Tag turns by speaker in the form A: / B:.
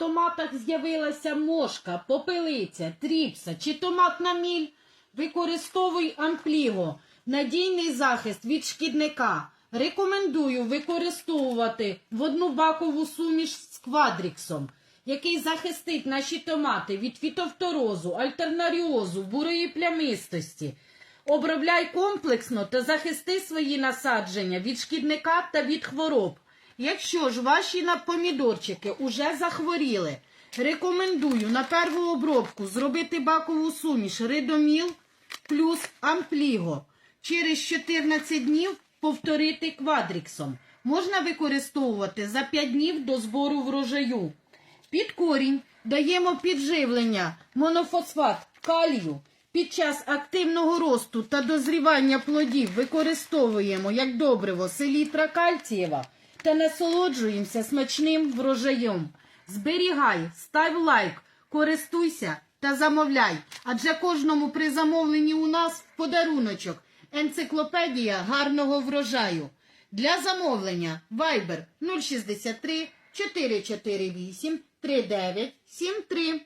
A: томатах з'явилася мошка, попелиця, тріпса чи томатна міль, використовуй ампліго. Надійний захист від шкідника. Рекомендую використовувати в одну бакову суміш з квадріксом, який захистить наші томати від фітофторозу, альтернаріозу, бурої плямистості. Обробляй комплексно та захисти свої насадження від шкідника та від хвороб. Якщо ж ваші помідорчики уже захворіли, рекомендую на перву обробку зробити бакову суміш ридоміл плюс ампліго. Через 14 днів повторити квадріксом. Можна використовувати за 5 днів до збору врожаю. Під корінь даємо підживлення монофосфат калію. Під час активного росту та дозрівання плодів використовуємо як добриво селітра кальцієва та насолоджуємося смачним врожаєм. Зберігай, став лайк, користуйся та замовляй, адже кожному при замовленні у нас подаруночок енциклопедія гарного врожаю. Для замовлення Viber 063 448 3973.